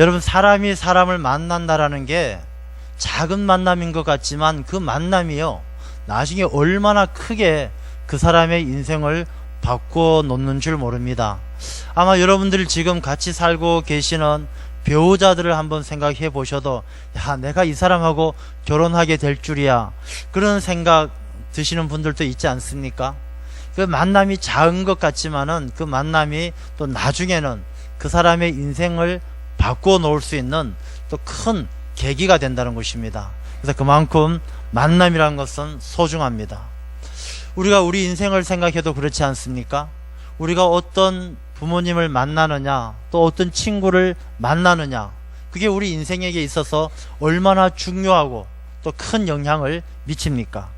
여러분 사람이 사람을 만난다라는 게 작은 만남인 것 같지만 그 만남이요 나중에 얼마나 크게 그 사람의 인생을 바꿔 놓는 줄 모릅니다. 아마 여러분들이 지금 같이 살고 계시는 배우자들을 한번 생각해 보셔도 야 내가 이 사람하고 결혼하게 될 줄이야 그런 생각 드시는 분들도 있지 않습니까? 그 만남이 작은 것 같지만은 그 만남이 또 나중에는 그 사람의 인생을 바꿔 놓을 수 있는 또 큰 계기가 된다는 것입니다. 그래서 그만큼 만남이라는 것은 소중합니다. 우리가 우리 인생을 생각해도 그렇지 않습니까? 우리가 어떤 부모님을 만나느냐, 또 어떤 친구를 만나느냐, 그게 우리 인생에게 있어서 얼마나 중요하고 또 큰 영향을 미칩니까?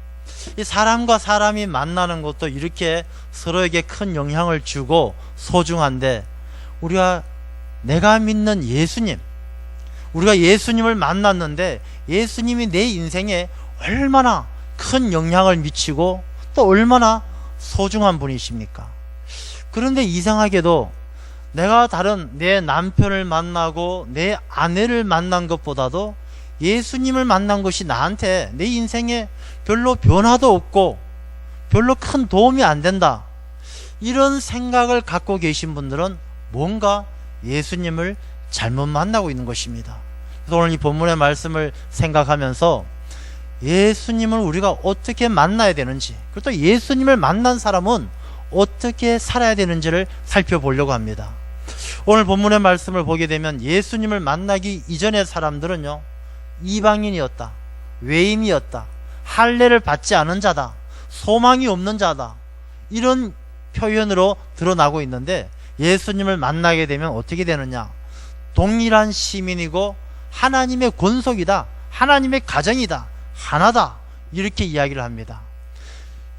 이 사람과 사람이 만나는 것도 이렇게 서로에게 큰 영향을 주고 소중한데, 우리가 내가 믿는 예수님, 우리가 예수님을 만났는데 예수님이 내 인생에 얼마나 큰 영향을 미치고 또 얼마나 소중한 분이십니까? 그런데 이상하게도 내가 다른 내 남편을 만나고 내 아내를 만난 것보다도 예수님을 만난 것이 나한테 내 인생에 별로 변화도 없고 별로 큰 도움이 안 된다. 이런 생각을 갖고 계신 분들은 뭔가 예수님을 잘못 만나고 있는 것입니다. 그래서 오늘 이 본문의 말씀을 생각하면서 예수님을 우리가 어떻게 만나야 되는지, 그리고 또 예수님을 만난 사람은 어떻게 살아야 되는지를 살펴보려고 합니다. 오늘 본문의 말씀을 보게 되면 예수님을 만나기 이전의 사람들은요, 이방인이었다, 외인이었다, 할례를 받지 않은 자다, 소망이 없는 자다, 이런 표현으로 드러나고 있는데 예수님을 만나게 되면 어떻게 되느냐? 동일한 시민이고 하나님의 권속이다. 하나님의 가정이다. 하나다. 이렇게 이야기를 합니다.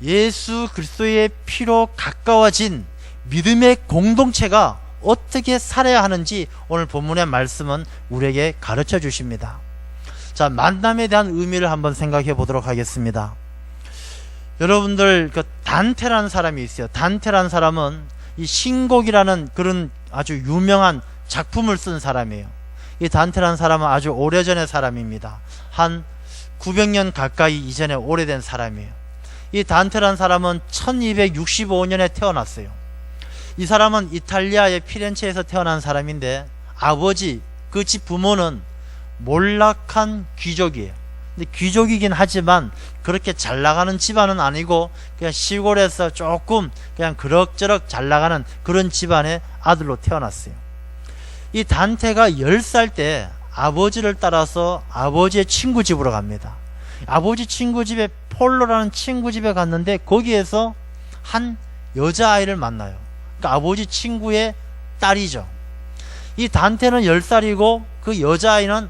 예수 그리스도의 피로 가까워진 믿음의 공동체가 어떻게 살아야 하는지 오늘 본문의 말씀은 우리에게 가르쳐 주십니다. 자, 만남에 대한 의미를 한번 생각해 보도록 하겠습니다. 여러분들 그 단테라는 사람이 있어요. 단테라는 사람은 이 신곡이라는 그런 아주 유명한 작품을 쓴 사람이에요. 이 단테라는 사람은 아주 오래전의 사람입니다. 한 900년 가까이 이전에 오래된 사람이에요. 이 단테라는 사람은 1265년에 태어났어요. 이 사람은 이탈리아의 피렌체에서 태어난 사람인데 아버지 그 집 부모는 몰락한 귀족이에요. 근데 귀족이긴 하지만 그렇게 잘 나가는 집안은 아니고 그냥 시골에서 조금 그냥 그럭저럭 잘 나가는 그런 집안의 아들로 태어났어요. 이 단테가 10살 때 아버지를 따라서 아버지의 친구 집으로 갑니다. 아버지 친구 집에 폴로라는 친구 집에 갔는데 거기에서 한 여자아이를 만나요. 그러니까 아버지 친구의 딸이죠. 이 단테는 10살이고 그 여자아이는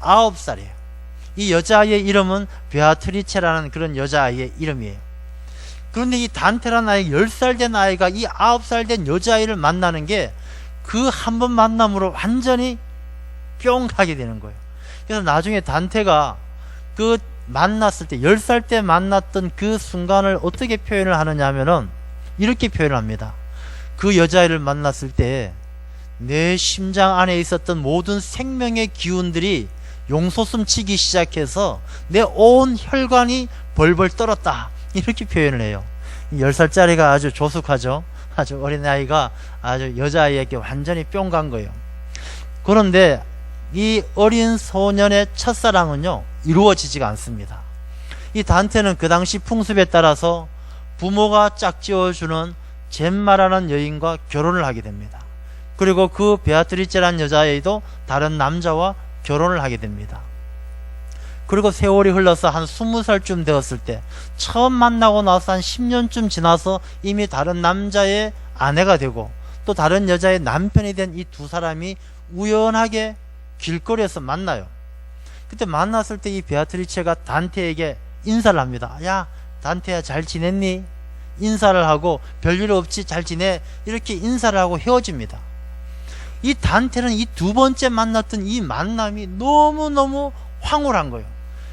9살이에요. 이 여자아이의 이름은 베아트리체라는 그런 여자아이의 이름이에요. 그런데 이 단테라는 아이 10살 된 아이가 이 9살 된 여자아이를 만나는 게 그 한 번 만남으로 완전히 뿅 하게 되는 거예요. 그래서 나중에 단테가 그 만났을 때 10살 때 만났던 그 순간을 어떻게 표현을 하느냐 하면은 이렇게 표현을 합니다. 그 여자아이를 만났을 때 내 심장 안에 있었던 모든 생명의 기운들이 용솟음 치기 시작해서 내 온 혈관이 벌벌 떨었다. 이렇게 표현을 해요. 10살짜리가 아주 조숙하죠. 아주 어린아이가 아주 여자아이에게 완전히 뿅 간 거예요. 그런데 이 어린 소년의 첫사랑은요, 이루어지지가 않습니다. 이 단테는 그 당시 풍습에 따라서 부모가 짝지어주는 젬마라는 여인과 결혼을 하게 됩니다. 그리고 그 베아트리체라는 여자애도 다른 남자와 결혼을 하게 됩니다. 그리고 세월이 흘러서 한 20살쯤 되었을 때 처음 만나고 나서 한 10년쯤 지나서 이미 다른 남자의 아내가 되고 또 다른 여자의 남편이 된 이 두 사람이 우연하게 길거리에서 만나요. 그때 만났을 때 이 베아트리체가 단테에게 인사를 합니다. 야, 단테야 잘 지냈니? 인사를 하고 별일 없지 잘 지내? 이렇게 인사를 하고 헤어집니다. 이 단테는 이 두 번째 만났던 이 만남이 너무너무 황홀한 거예요.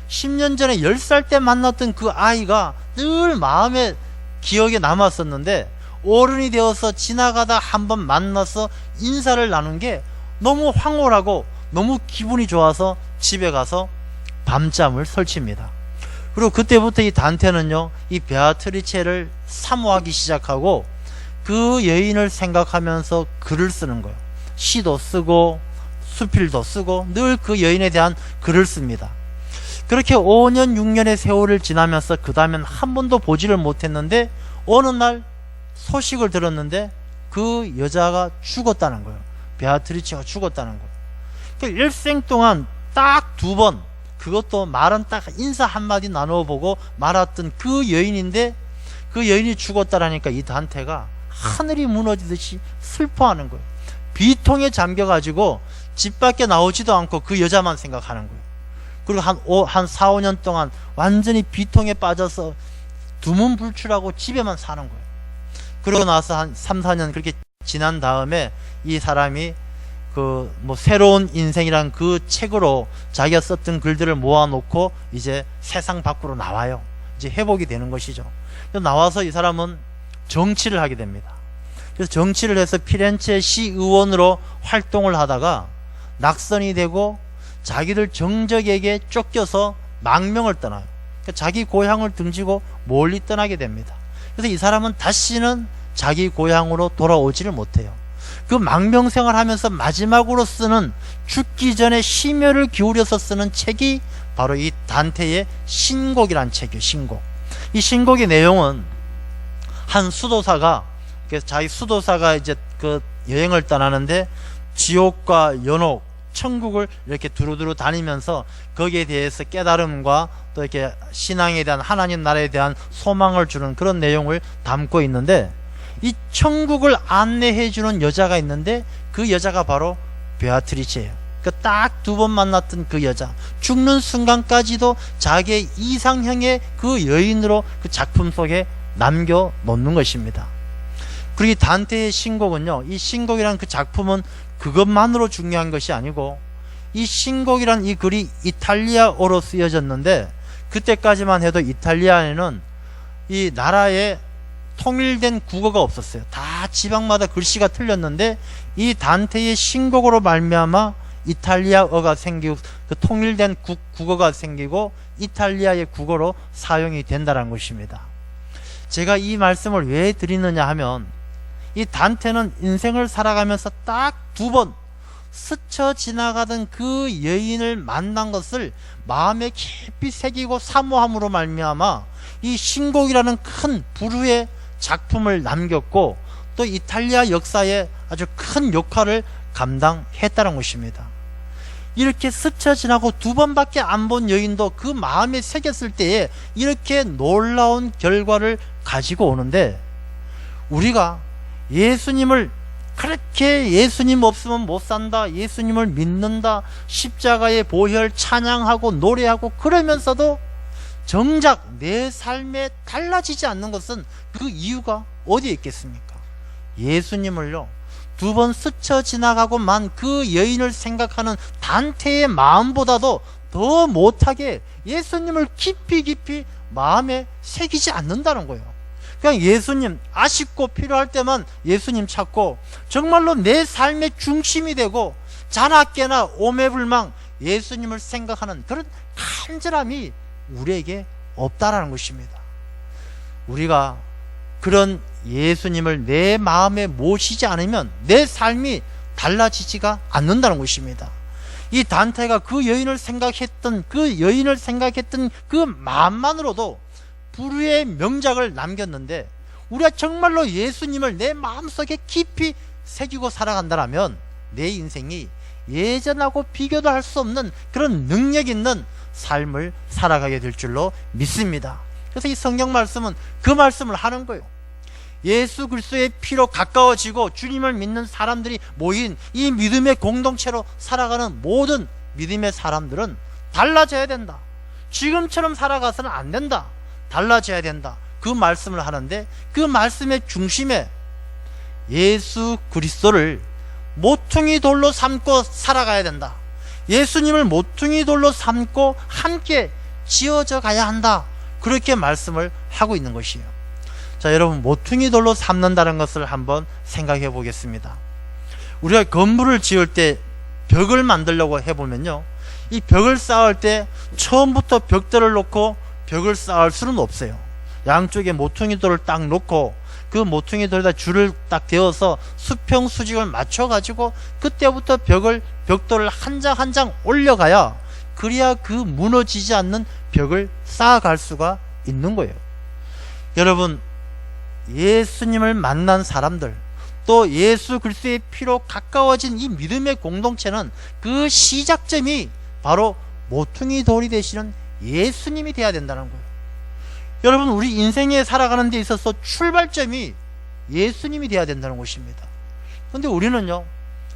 10년 전에 10살 때 만났던 그 아이가 늘 마음에 기억에 남았었는데 어른이 되어서 지나가다 한 번 만나서 인사를 나눈 게 너무 황홀하고 너무 기분이 좋아서 집에 가서 밤잠을 설칩니다. 그리고 그때부터 이 단테는요, 이 베아트리체를 사모하기 시작하고 그 여인을 생각하면서 글을 쓰는 거예요. 시도 쓰고 수필도 쓰고 늘 그 여인에 대한 글을 씁니다. 그렇게 5년, 6년의 세월을 지나면서 그 다음엔 한 번도 보지를 못했는데 어느 날 소식을 들었는데 그 여자가 죽었다는 거예요. 베아트리체가 죽었다는 거예요. 그 일생 동안 딱 두 번, 그것도 말은 딱 인사 한마디 나누어 보고 말았던 그 여인인데 그 여인이 죽었다라니까 이 단테가 하늘이 무너지듯이 슬퍼하는 거예요. 비통에 잠겨가지고 집 밖에 나오지도 않고 그 여자만 생각하는 거예요. 그리고 한, 오, 한 4, 5년 동안 완전히 비통에 빠져서 두문불출하고 집에만 사는 거예요. 그러고 나서 한 3, 4년 그렇게 지난 다음에 이 사람이 그 뭐 새로운 인생이란 그 책으로 자기가 썼던 글들을 모아놓고 이제 세상 밖으로 나와요. 이제 회복이 되는 것이죠. 나와서 이 사람은 정치를 하게 됩니다. 그래서 정치를 해서 피렌체 시 의원으로 활동을 하다가 낙선이 되고 자기들 정적에게 쫓겨서 망명을 떠나요. 그러니까 자기 고향을 등지고 멀리 떠나게 됩니다. 그래서 이 사람은 다시는 자기 고향으로 돌아오지를 못해요. 그 망명 생활 하면서 마지막으로 쓰는 죽기 전에 심혈을 기울여서 쓰는 책이 바로 이 단테의 신곡이란 책이에요. 신곡. 이 신곡의 내용은 한 수도사가 그래서 자기 수도사가 이제 그 여행을 떠나는데 지옥과 연옥, 천국을 이렇게 두루두루 다니면서 거기에 대해서 깨달음과 또 이렇게 신앙에 대한 하나님 나라에 대한 소망을 주는 그런 내용을 담고 있는데 이 천국을 안내해 주는 여자가 있는데 그 여자가 바로 베아트리체예요. 그 딱 두 번 만났던 그 여자 죽는 순간까지도 자기의 이상형의 그 여인으로 그 작품 속에 남겨 놓는 것입니다. 그리고 이 단테의 신곡은요. 이 신곡이란 그 작품은 그것만으로 중요한 것이 아니고 이 신곡이란 이 글이 이탈리아어로 쓰여졌는데 그때까지만 해도 이탈리아에는 이 나라의 통일된 국어가 없었어요. 다 지방마다 글씨가 틀렸는데 이 단테의 신곡으로 말미암아 이탈리아어가 생기고 그 통일된 국, 국어가 생기고 이탈리아의 국어로 사용이 된다는 것입니다. 제가 이 말씀을 왜 드리느냐 하면 이 단테는 인생을 살아가면서 딱 두 번 스쳐 지나가던 그 여인을 만난 것을 마음에 깊이 새기고 사모함으로 말미암아 이 신곡이라는 큰 부류의 작품을 남겼고 또 이탈리아 역사에 아주 큰 역할을 감당했다는 것입니다. 이렇게 스쳐 지나고 두 번밖에 안 본 여인도 그 마음에 새겼을 때에 이렇게 놀라운 결과를 가지고 오는데 우리가 예수님을 그렇게 예수님 없으면 못 산다. 예수님을 믿는다. 십자가의 보혈 찬양하고 노래하고 그러면서도 정작 내 삶에 달라지지 않는 것은 그 이유가 어디에 있겠습니까? 예수님을요. 두 번 스쳐 지나가고만 그 여인을 생각하는 단테의 마음보다도 더 못하게 예수님을 깊이 깊이 마음에 새기지 않는다는 거예요. 그냥 예수님 아쉽고 필요할 때만 예수님 찾고 정말로 내 삶의 중심이 되고 자나깨나 오매불망 예수님을 생각하는 그런 간절함이 우리에게 없다라는 것입니다. 우리가 그런 예수님을 내 마음에 모시지 않으면 내 삶이 달라지지가 않는다는 것입니다. 이 단테가 그 여인을 생각했던 그 여인을 생각했던 그 마음만으로도 불후의 명작을 남겼는데 우리가 정말로 예수님을 내 마음속에 깊이 새기고 살아간다면 내 인생이 예전하고 비교도 할 수 없는 그런 능력 있는 삶을 살아가게 될 줄로 믿습니다. 그래서 이 성경 말씀은 그 말씀을 하는 거예요. 예수 그리스도의 피로 가까워지고 주님을 믿는 사람들이 모인 이 믿음의 공동체로 살아가는 모든 믿음의 사람들은 달라져야 된다. 지금처럼 살아가서는 안 된다. 달라져야 된다. 그 말씀을 하는데 그 말씀의 중심에 예수 그리스도를 모퉁이 돌로 삼고 살아가야 된다. 예수님을 모퉁이 돌로 삼고 함께 지어져 가야 한다. 그렇게 말씀을 하고 있는 것이에요. 자, 여러분, 모퉁이 돌로 삼는다는 것을 한번 생각해 보겠습니다. 우리가 건물을 지을 때 벽을 만들려고 해보면요. 이 벽을 쌓을 때 처음부터 벽돌을 놓고 벽을 쌓을 수는 없어요. 양쪽에 모퉁이 돌을 딱 놓고 그 모퉁이 돌에다 줄을 딱 대어서 수평 수직을 맞춰 가지고 그때부터 벽을 벽돌을 한 장 한 장 올려가야 그래야 그 무너지지 않는 벽을 쌓아갈 수가 있는 거예요. 여러분 예수님을 만난 사람들 또 예수 그리스도의 피로 가까워진 이 믿음의 공동체는 그 시작점이 바로 모퉁이 돌이 되시는 예수님이 돼야 된다는 거예요. 여러분 우리 인생에 살아가는 데 있어서 출발점이 예수님이 돼야 된다는 것입니다. 근데 우리는요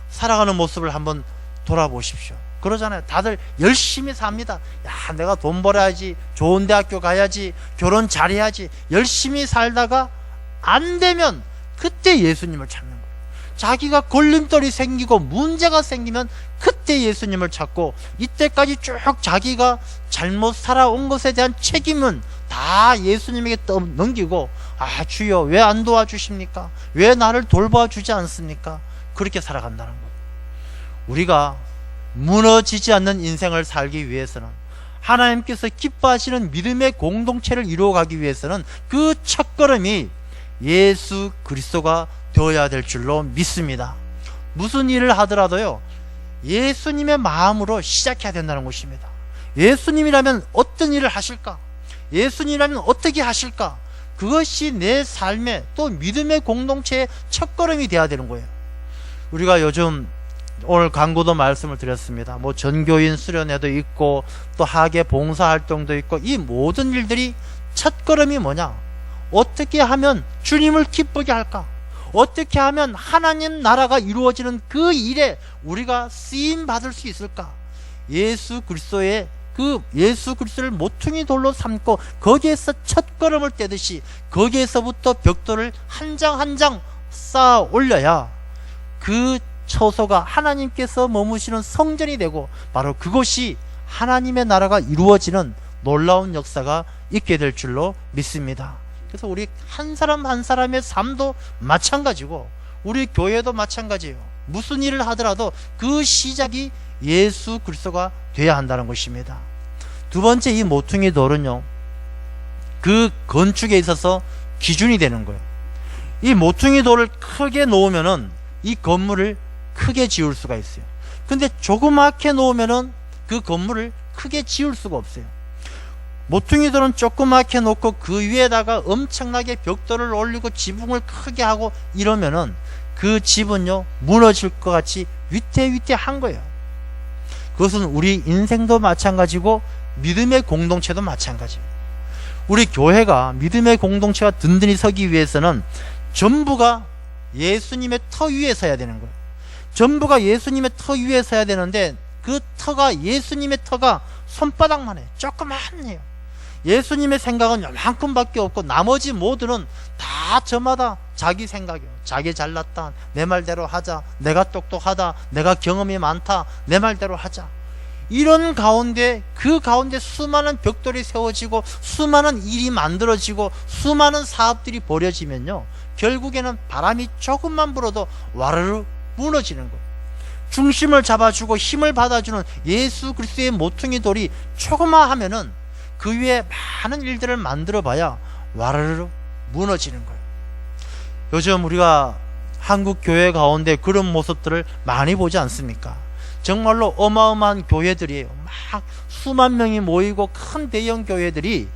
살아가는 모습을 한번 돌아보십시오. 그러잖아요. 다들 열심히 삽니다. 야, 내가 돈 벌어야지, 좋은 대학교 가야지, 결혼 잘해야지. 열심히 살다가 안 되면 그때 예수님을 찾는. 자기가 걸림돌이 생기고 문제가 생기면 그때 예수님을 찾고 이때까지 쭉 자기가 잘못 살아온 것에 대한 책임은 다 예수님에게 떠- 넘기고 아 주여 왜 안 도와주십니까? 왜 나를 돌봐 주지 않습니까? 그렇게 살아간다는 거예요. 우리가 무너지지 않는 인생을 살기 위해서는 하나님께서 기뻐하시는 믿음의 공동체를 이루어가기 위해서는 그 첫걸음이 예수 그리스도가 되어야 될 줄로 믿습니다. 무슨 일을 하더라도요, 예수님의 마음으로 시작해야 된다는 것입니다. 예수님이라면 어떤 일을 하실까? 예수님이라면 어떻게 하실까? 그것이 내 삶의 또 믿음의 공동체의 첫걸음이 되어야 되는 거예요. 우리가 요즘 오늘 광고도 말씀을 드렸습니다. 뭐 전교인 수련회도 있고 또 학예 봉사 활동도 있고 이 모든 일들이 첫걸음이 뭐냐? 어떻게 하면 주님을 기쁘게 할까? 어떻게 하면 하나님 나라가 이루어지는 그 일에 우리가 쓰임 받을 수 있을까? 예수 그리스도의 그 예수 그리스도를 모퉁이 돌로 삼고 거기에서 첫 걸음을 떼듯이 거기에서부터 벽돌을 한 장 한 장 쌓아 올려야 그 처소가 하나님께서 머무시는 성전이 되고 바로 그곳이 하나님의 나라가 이루어지는 놀라운 역사가 있게 될 줄로 믿습니다. 그래서 우리 한 사람 한 사람의 삶도 마찬가지고 우리 교회도 마찬가지예요. 무슨 일을 하더라도 그 시작이 예수 그리스도가 돼야 한다는 것입니다. 두 번째 이 모퉁이 돌은요. 그 건축에 있어서 기준이 되는 거예요. 이 모퉁이 돌을 크게 놓으면은 이 건물을 크게 지을 수가 있어요. 근데 조그맣게 놓으면은 그 건물을 크게 지을 수가 없어요. 모퉁이 돌은 조그맣게 놓고 그 위에다가 엄청나게 벽돌을 올리고 지붕을 크게 하고 이러면은 그 집은요 무너질 것 같이 위태위태한 거예요. 그것은 우리 인생도 마찬가지고 믿음의 공동체도 마찬가지예요. 우리 교회가 믿음의 공동체가 든든히 서기 위해서는 전부가 예수님의 터 위에 서야 되는 거예요. 전부가 예수님의 터 위에 서야 되는데 그 터가 예수님의 터가 손바닥만 해. 조그만 해요. 예수님의 생각은 요만큼밖에 없고 나머지 모두는 다 저마다 자기 생각이에요. 자기 잘났다. 내 말대로 하자. 내가 똑똑하다. 내가 경험이 많다. 내 말대로 하자. 이런 가운데 그 가운데 수많은 벽돌이 세워지고 수많은 일이 만들어지고 수많은 사업들이 벌어지면요. 결국에는 바람이 조금만 불어도 와르르 무너지는 거예요. 중심을 잡아주고 힘을 받아주는 예수 그리스도의 모퉁이 돌이 조그마하면은 그 위에 많은 일들을 만들어 봐야 와르르 무너지는 거예요. 요즘 우리가 한국 교회 가운데 그런 모습들을 많이 보지 않습니까? 정말로 어마어마한 교회들이에요. 막 수만 명이 모이고 큰 대형 교회들이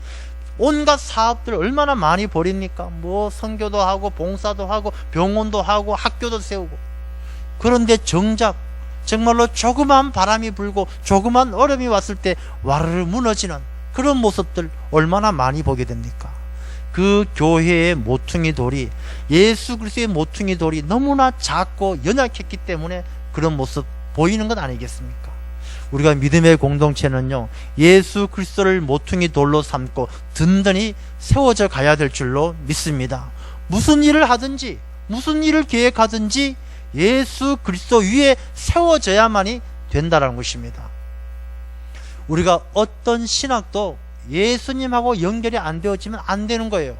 온갖 사업들 얼마나 많이 벌입니까? 뭐 선교도 하고 봉사도 하고 병원도 하고 학교도 세우고 그런데 정작 정말로 조그만 바람이 불고 조그만 얼음이 왔을 때 와르르 무너지는 그런 모습들 얼마나 많이 보게 됩니까? 그 교회의 모퉁이 돌이 예수 그리스도의 모퉁이 돌이 너무나 작고 연약했기 때문에 그런 모습 보이는 것 아니겠습니까? 우리가 믿음의 공동체는요, 예수 그리스도를 모퉁이 돌로 삼고 든든히 세워져 가야 될 줄로 믿습니다. 무슨 일을 하든지, 무슨 일을 계획하든지 예수 그리스도 위에 세워져야만이 된다는 것입니다. 우리가 어떤 신학도 예수님하고 연결이 안 되어지면 안 되는 거예요.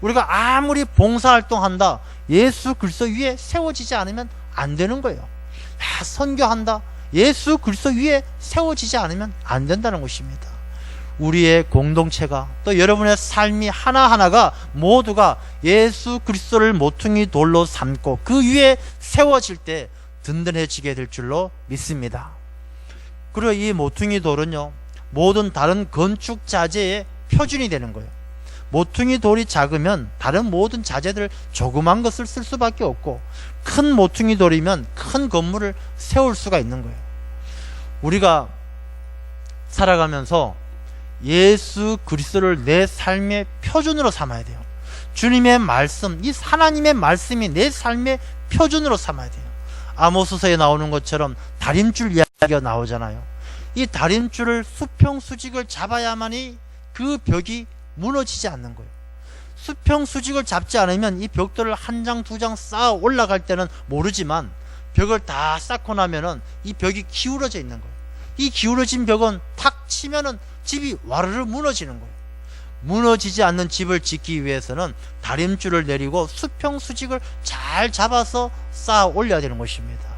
우리가 아무리 봉사활동한다, 예수 그리스도 위에 세워지지 않으면 안 되는 거예요. 야, 선교한다. 예수 그리스도 위에 세워지지 않으면 안 된다는 것입니다. 우리의 공동체가 또 여러분의 삶이 하나하나가 모두가 예수 그리스도를 모퉁이 돌로 삼고 그 위에 세워질 때 든든해지게 될 줄로 믿습니다. 그리고 이 모퉁이 돌은요, 모든 다른 건축 자재의 표준이 되는 거예요. 모퉁이 돌이 작으면 다른 모든 자재들 조그만 것을 쓸 수밖에 없고 큰 모퉁이 돌이면 큰 건물을 세울 수가 있는 거예요. 우리가 살아가면서 예수 그리스도를 내 삶의 표준으로 삼아야 돼요. 주님의 말씀, 이 하나님의 말씀이 내 삶의 표준으로 삼아야 돼요. 아모스서에 나오는 것처럼 다림줄 이야기 가 나오잖아요. 이 다림줄을 수평수직을 잡아야만이 그 벽이 무너지지 않는 거예요. 수평수직을 잡지 않으면 이 벽돌을 한 장, 두 장 쌓아 올라갈 때는 모르지만 벽을 다 쌓고 나면은 이 벽이 기울어져 있는 거예요. 이 기울어진 벽은 탁 치면은 집이 와르르 무너지는 거예요. 무너지지 않는 집을 짓기 위해서는 다림줄을 내리고 수평수직을 잘 잡아서 쌓아 올려야 되는 것입니다.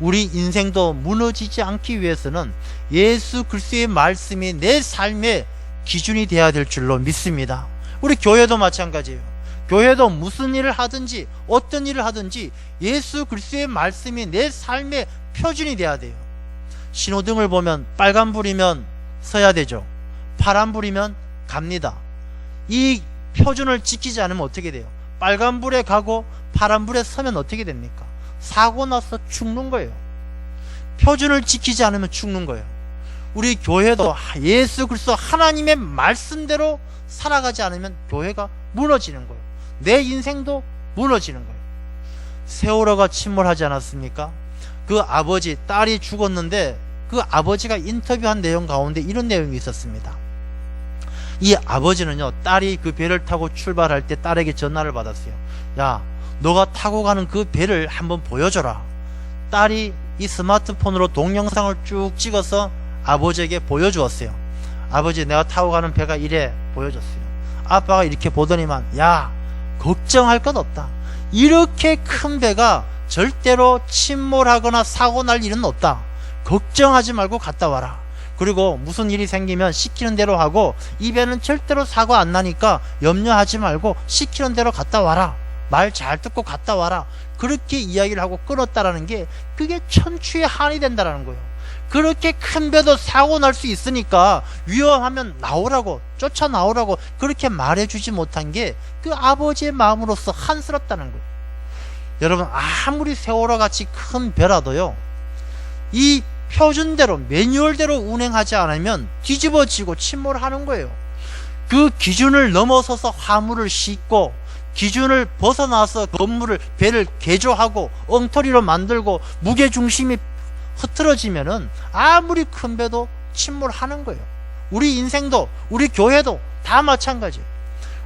우리 인생도 무너지지 않기 위해서는 예수 그리스도의 말씀이 내 삶의 기준이 되어야 될 줄로 믿습니다. 우리 교회도 마찬가지예요. 교회도 무슨 일을 하든지 어떤 일을 하든지 예수 그리스도의 말씀이 내 삶의 표준이 돼야 돼요. 신호등을 보면 빨간불이면 서야 되죠. 파란불이면 갑니다. 이 표준을 지키지 않으면 어떻게 돼요? 빨간불에 가고 파란불에 서면 어떻게 됩니까? 사고 나서 죽는 거예요. 표준을 지키지 않으면 죽는 거예요. 우리 교회도 예수 그리스도 하나님의 말씀대로 살아가지 않으면 교회가 무너지는 거예요. 내 인생도 무너지는 거예요. 세월호가 침몰하지 않았습니까? 그 아버지, 딸이 죽었는데 그 아버지가 인터뷰한 내용 가운데 이런 내용이 있었습니다. 이 아버지는요, 딸이 그 배를 타고 출발할 때 딸에게 전화를 받았어요. 야, 너가 타고 가는 그 배를 한번 보여줘라. 딸이 이 스마트폰으로 동영상을 쭉 찍어서 아버지에게 보여주었어요. 아버지, 내가 타고 가는 배가 이래 보여줬어요. 아빠가 이렇게 보더니만, 야, 걱정할 것 없다. 이렇게 큰 배가 절대로 침몰하거나 사고 날 일은 없다. 걱정하지 말고 갔다 와라. 그리고 무슨 일이 생기면 시키는 대로 하고 이 배는 절대로 사고 안 나니까 염려하지 말고 시키는 대로 갔다 와라. 말 잘 듣고 갔다 와라. 그렇게 이야기를 하고 끊었다라는 게 그게 천추의 한이 된다라는 거예요. 그렇게 큰 배도 사고 날 수 있으니까 위험하면 나오라고 쫓아 나오라고 그렇게 말해주지 못한 게 그 아버지의 마음으로서 한스럽다는 거예요. 여러분 아무리 세월호 같이 큰 배라도요 이 표준대로 매뉴얼대로 운행하지 않으면 뒤집어지고 침몰하는 거예요. 그 기준을 넘어서서 화물을 싣고 기준을 벗어나서 건물을 배를 개조하고 엉터리로 만들고 무게 중심이 흐트러지면은 아무리 큰 배도 침몰하는 거예요. 우리 인생도 우리 교회도 다 마찬가지예요.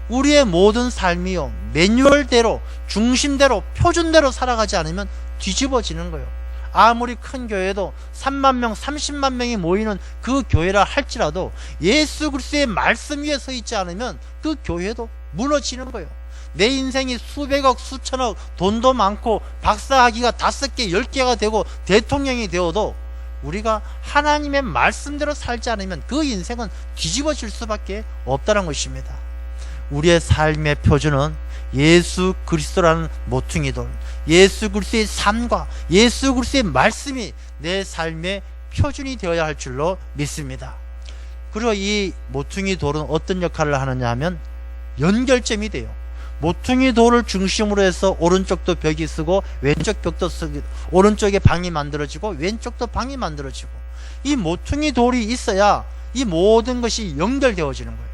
우리의 모든 삶이요 매뉴얼대로 중심대로 표준대로 살아가지 않으면 뒤집어지는 거예요. 아무리 큰 교회도 3만 명, 30만 명이 모이는 그 교회라 할지라도 예수 그리스도의 말씀 위에 서 있지 않으면 그 교회도 무너지는 거예요. 내 인생이 수백억, 수천억, 돈도 많고 박사학위가 다섯 개, 열 개가 되고 대통령이 되어도 우리가 하나님의 말씀대로 살지 않으면 그 인생은 뒤집어질 수밖에 없다는 것입니다. 우리의 삶의 표준은 예수 그리스도라는 모퉁이 돌, 예수 그리스도의 삶과 예수 그리스도의 말씀이 내 삶의 표준이 되어야 할 줄로 믿습니다. 그리고 이 모퉁이 돌은 어떤 역할을 하느냐 하면 연결점이 돼요. 모퉁이 돌을 중심으로 해서 오른쪽도 벽이 쓰고 왼쪽 벽도 쓰고 오른쪽에 방이 만들어지고 왼쪽도 방이 만들어지고 이 모퉁이 돌이 있어야 이 모든 것이 연결되어지는 거예요.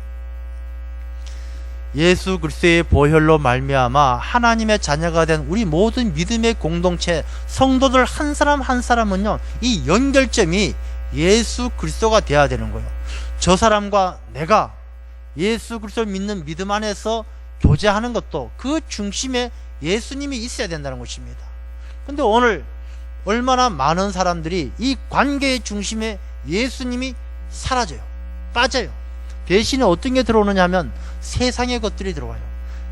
예수 그리스도의 보혈로 말미암아 하나님의 자녀가 된 우리 모든 믿음의 공동체 성도들 한 사람 한 사람은요 이 연결점이 예수 그리스도가 돼야 되는 거예요. 저 사람과 내가 예수 그리스도를 믿는 믿음 안에서 교제하는 것도 그 중심에 예수님이 있어야 된다는 것입니다. 근데 오늘 얼마나 많은 사람들이 이 관계의 중심에 예수님이 사라져요. 빠져요. 대신에 어떤 게 들어오느냐 하면 세상의 것들이 들어와요.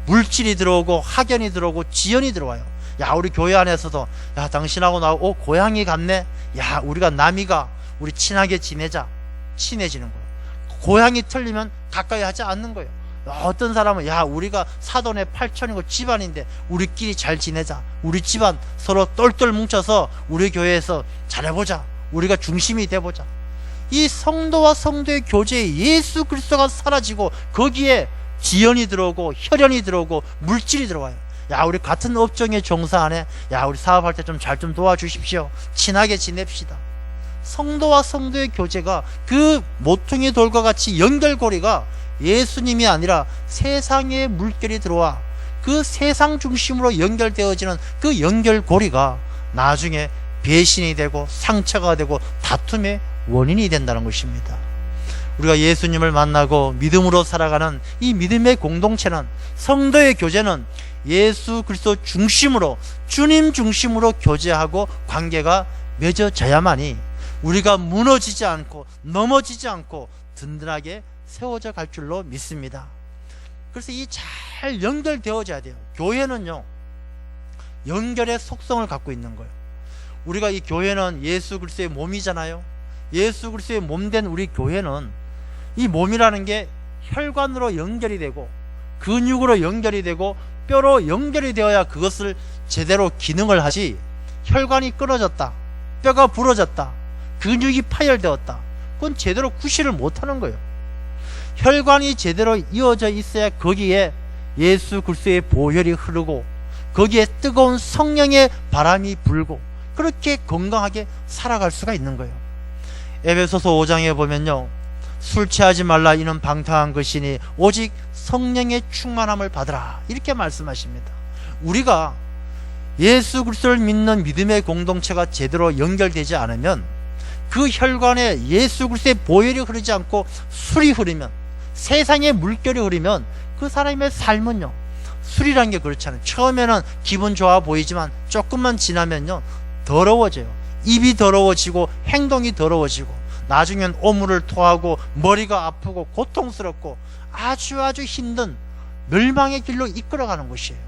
물질이 들어오고 학연이 들어오고 지연이 들어와요. 야 우리 교회 안에서도 야 당신하고 나하고 어, 고향이 같네 야 우리가 남이가 우리 친하게 지내자 친해지는 거예요 고향이 틀리면 가까이 하지 않는 거예요 어떤 사람은 야 우리가 사돈의 팔촌이고 집안인데 우리끼리 잘 지내자. 우리 집안 서로 똘똘 뭉쳐서 우리 교회에서 잘해보자. 우리가 중심이 돼보자. 이 성도와 성도의 교제에 예수 그리스도가 사라지고 거기에 지연이 들어오고 혈연이 들어오고 물질이 들어와요. 야 우리 같은 업종의 종사하네 야 우리 사업할 때 좀잘좀 도와주십시오. 친하게 지냅시다. 성도와 성도의 교제가 그 모퉁이 돌과 같이 연결고리가 예수님이 아니라 세상의 물결이 들어와 그 세상 중심으로 연결되어지는 그 연결고리가 나중에 배신이 되고 상처가 되고 다툼의 원인이 된다는 것입니다. 우리가 예수님을 만나고 믿음으로 살아가는 이 믿음의 공동체는 성도의 교제는 예수 그리스도 중심으로 주님 중심으로 교제하고 관계가 맺어져야만이 우리가 무너지지 않고 넘어지지 않고 든든하게 세워져 갈 줄로 믿습니다. 그래서 이 잘 연결되어져야 돼요. 교회는요, 연결의 속성을 갖고 있는 거예요. 우리가 이 교회는 예수 그리스도의 몸이잖아요. 예수 그리스도의 몸된 우리 교회는 이 몸이라는 게 혈관으로 연결이 되고 근육으로 연결이 되고 뼈로 연결이 되어야 그것을 제대로 기능을 하지 혈관이 끊어졌다 뼈가 부러졌다 근육이 파열되었다 그건 제대로 구실을 못하는 거예요 혈관이 제대로 이어져 있어야 거기에 예수 그리스도의 보혈이 흐르고 거기에 뜨거운 성령의 바람이 불고 그렇게 건강하게 살아갈 수가 있는 거예요. 에베소서 5장에 보면요. 술 취하지 말라 이는 방탕한 것이니 오직 성령의 충만함을 받으라. 이렇게 말씀하십니다. 우리가 예수 그리스도를 믿는 믿음의 공동체가 제대로 연결되지 않으면 그 혈관에 예수 그리스도의 보혈이 흐르지 않고 술이 흐르면 세상의 물결이 흐르면 그 사람의 삶은요 술이란 게 그렇잖아요. 처음에는 기분 좋아 보이지만 조금만 지나면요 더러워져요. 입이 더러워지고 행동이 더러워지고 나중엔 오물을 토하고 머리가 아프고 고통스럽고 아주 아주 힘든 멸망의 길로 이끌어가는 것이에요.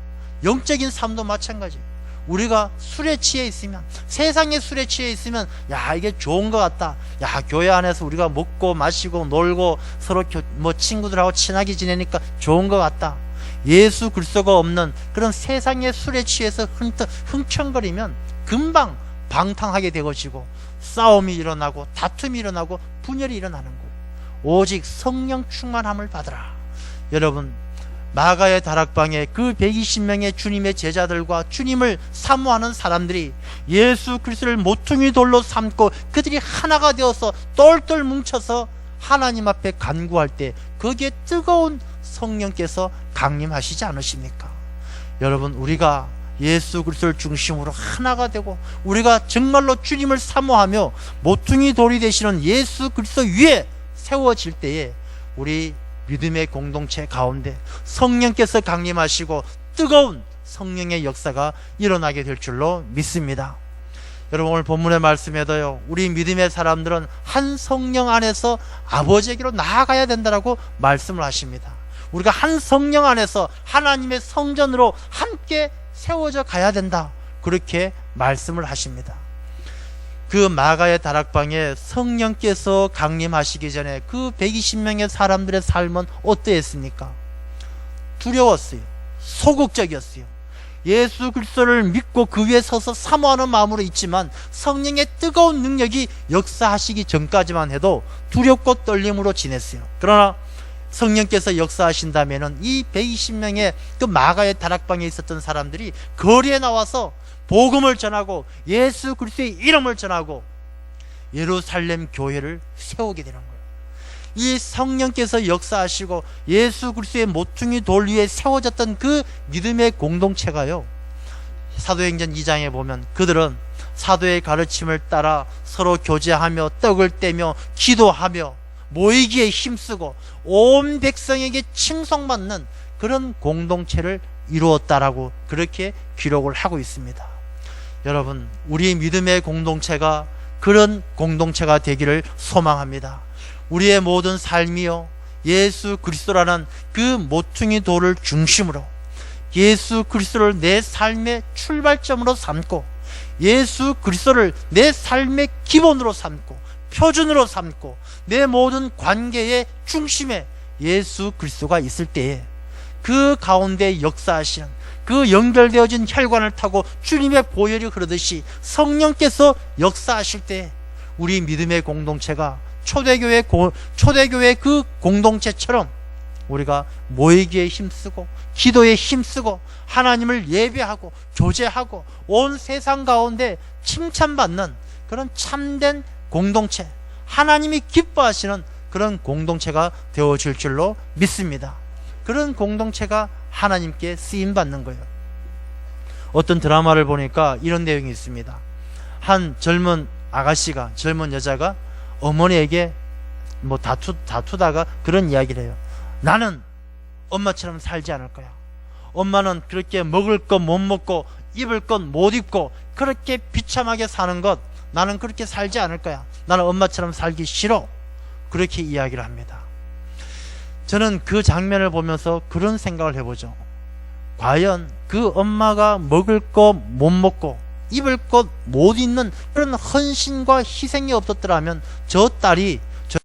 영적인 삶도 마찬가지예요 우리가 술에 취해 있으면 세상의 술에 취해 있으면 야 이게 좋은 것 같다. 야 교회 안에서 우리가 먹고 마시고 놀고 서로 교, 뭐 친구들하고 친하게 지내니까 좋은 것 같다. 예수 그리스도가 없는 그런 세상의 술에 취해서 흥, 흥청거리면 금방 방탕하게 되어지고 싸움이 일어나고 다툼이 일어나고 분열이 일어나는 거예요 오직 성령 충만함을 받으라. 여러분 마가의 다락방에 그 120명의 주님의 제자들과 주님을 사모하는 사람들이 예수 그리스도를 모퉁이 돌로 삼고 그들이 하나가 되어서 똘똘 뭉쳐서 하나님 앞에 간구할 때 거기에 뜨거운 성령께서 강림하시지 않으십니까? 여러분 우리가 예수 그리스도를 중심으로 하나가 되고 우리가 정말로 주님을 사모하며 모퉁이 돌이 되시는 예수 그리스도 위에 세워질 때에 우리 믿음의 공동체 가운데 성령께서 강림하시고 뜨거운 성령의 역사가 일어나게 될 줄로 믿습니다. 여러분 오늘 본문의 말씀에도요. 우리 믿음의 사람들은 한 성령 안에서 아버지에게로 나아가야 된다라고 말씀을 하십니다. 우리가 한 성령 안에서 하나님의 성전으로 함께 세워져 가야 된다. 그렇게 말씀을 하십니다. 그 마가의 다락방에 성령께서 강림하시기 전에 그 120명의 사람들의 삶은 어떠했습니까? 두려웠어요. 소극적이었어요. 예수 그리스도를 믿고 그 위에 서서 사모하는 마음으로 있지만 성령의 뜨거운 능력이 역사하시기 전까지만 해도 두렵고 떨림으로 지냈어요. 그러나 성령께서 역사하신다면은 이 120명의 그 마가의 다락방에 있었던 사람들이 거리에 나와서 복음을 전하고 예수 그리스도의 이름을 전하고 예루살렘 교회를 세우게 되는 거예요. 이 성령께서 역사하시고 예수 그리스도의 모퉁이 돌 위에 세워졌던 그 믿음의 공동체가요. 사도행전 2장에 보면 그들은 사도의 가르침을 따라 서로 교제하며 떡을 떼며 기도하며 모이기에 힘쓰고 온 백성에게 칭송받는 그런 공동체를 이루었다라고 그렇게 기록을 하고 있습니다. 여러분, 우리 믿음의 공동체가 그런 공동체가 되기를 소망합니다. 우리의 모든 삶이요, 예수 그리스도라는 그 모퉁이 돌을 중심으로 예수 그리스도를 내 삶의 출발점으로 삼고 예수 그리스도를 내 삶의 기본으로 삼고 표준으로 삼고 내 모든 관계의 중심에 예수 그리스도가 있을 때에 그 가운데 역사하시는 그 연결되어진 혈관을 타고 주님의 보혈이 흐르듯이 성령께서 역사하실 때 우리 믿음의 공동체가 초대교회 고, 초대교회 그 공동체처럼 우리가 모이기에 힘쓰고 기도에 힘쓰고 하나님을 예배하고 교제하고 온 세상 가운데 칭찬받는 그런 참된 공동체 하나님이 기뻐하시는 그런 공동체가 되어질 줄로 믿습니다. 그런 공동체가 하나님께 쓰임 받는 거예요. 어떤 드라마를 보니까 이런 내용이 있습니다. 한 젊은 아가씨가 젊은 여자가 어머니에게 뭐 다투 다투다가 그런 이야기를 해요. 나는 엄마처럼 살지 않을 거야. 엄마는 그렇게 먹을 것 못 먹고 입을 것 못 입고 그렇게 비참하게 사는 것 나는 그렇게 살지 않을 거야. 나는 엄마처럼 살기 싫어. 그렇게 이야기를 합니다. 저는 그 장면을 보면서 그런 생각을 해보죠. 과연 그 엄마가 먹을 것 못 먹고 입을 것 못 입는 그런 헌신과 희생이 없었더라면 저 딸이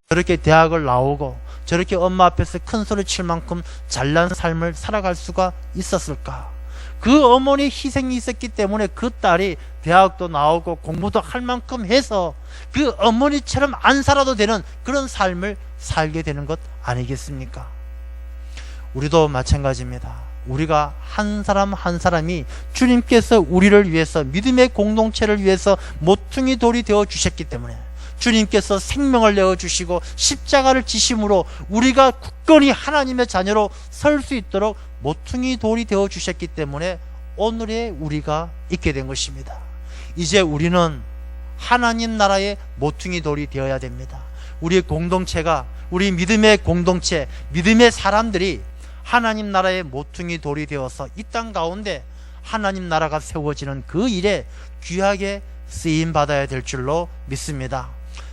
저렇게 대학을 나오고 저렇게 엄마 앞에서 큰 소리 칠 만큼 잘난 삶을 살아갈 수가 있었을까? 그 어머니 희생이 있었기 때문에 그 딸이 대학도 나오고 공부도 할 만큼 해서 그 어머니처럼 안 살아도 되는 그런 삶을 살게 되는 것 아니겠습니까? 우리도 마찬가지입니다. 우리가 한 사람 한 사람이 주님께서 우리를 위해서 믿음의 공동체를 위해서 모퉁이 돌이 되어 주셨기 때문에 주님께서 생명을 내어 주시고 십자가를 지심으로 우리가 굳건히 하나님의 자녀로 설 수 있도록 모퉁이 돌이 되어 주셨기 때문에 오늘의 우리가 있게 된 것입니다. 이제 우리는 하나님 나라의 모퉁이 돌이 되어야 됩니다. 우리 공동체가 우리 믿음의 공동체, 믿음의 사람들이 하나님 나라의 모퉁이 돌이 되어서 이 땅 가운데 하나님 나라가 세워지는 그 일에 귀하게 쓰임 받아야 될 줄로 믿습니다.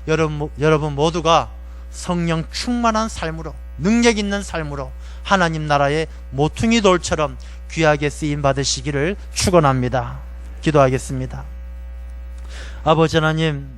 여러분, 여러분 모두가 성령 충만한 삶으로 능력 있는 삶으로 하나님 나라의 모퉁이 돌처럼 귀하게 쓰임 받으시기를 축원합니다. 기도하겠습니다. 아버지 하나님